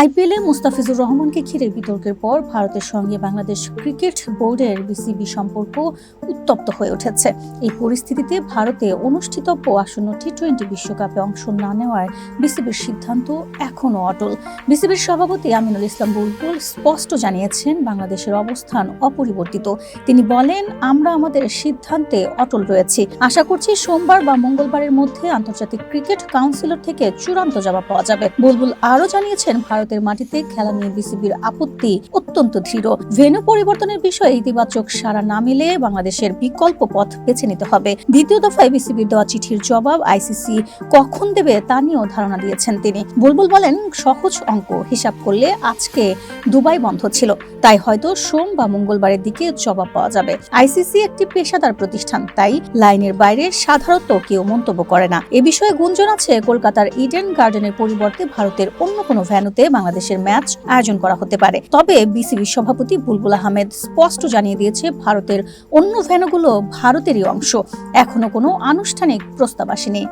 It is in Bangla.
আইপিএলে মুস্তাফিজুর রহমানকে ঘিরে বিতর্কের পর ভারতের সঙ্গে বাংলাদেশ ক্রিকেট বোর্ডের বিসিবি সম্পর্ক উত্তপ্ত হয়ে উঠেছে। এই পরিস্থিতিতে ভারতে অনুষ্ঠিতব্য আসন্ন টি টোয়েন্টি বিশ্বকাপে অংশ না নেওয়ার বিসিবির সিদ্ধান্ত এখনও অটল। বিসিবির সভাপতি আমিনুল ইসলাম বুলবুল স্পষ্ট জানিয়েছেন, বাংলাদেশের অবস্থান অপরিবর্তিত। তিনি বলেন, আমরা আমাদের সিদ্ধান্তে অটল রয়েছি। আশা করছি সোমবার বা মঙ্গলবারের মধ্যে আন্তর্জাতিক ক্রিকেট কাউন্সিলর থেকে চূড়ান্ত জবাব পাওয়া যাবে। বুলবুল আরও জানিয়েছেন ভারতের মাটিতে খেলা নিয়ে বিসিবির আপত্তি অত্যন্ত দৃঢ়। ভেন্যু পরিবর্তনের বিষয়ে ইতিবাচক সাড়া না মিলে বাংলাদেশের বিকল্প পথ বেছে নিতে হবে। দ্বিতীয় দফায় বিসিবির দেওয়া চিঠির জবাব আইসিসি কখন দেবে তা নিয়েও ধারণা দিয়েছেন তিনি। বুলবুল বলেন, সহজ অঙ্ক হিসাব করলে আজকে দুবাই বন্ধ ছিল। তাই হয়তো সোম বা মঙ্গলবারের দিকে জবাব পাওয়া যাবে। আইসিসি একটি পেশাদার প্রতিষ্ঠান, তাই লাইনের বাইরে সাধারণত কেউ মন্তব্য করে না। এ বিষয়ে গুঞ্জন আছে, কলকাতার ইডেন গার্ডেনের পরিবর্তে ভারতের অন্য কোনো ভ্যানুতে বাংলাদেশের ম্যাচ আয়োজন করা হতে পারে। তবে বিসিবি সভাপতি বুলবুল আহমেদ স্পষ্ট জানিয়ে দিয়েছে, ভারতের অন্য ভ্যানুগুলো ভারতেরই অংশ। এখনও কোনো আনুষ্ঠানিক প্রস্তাব আসেনি।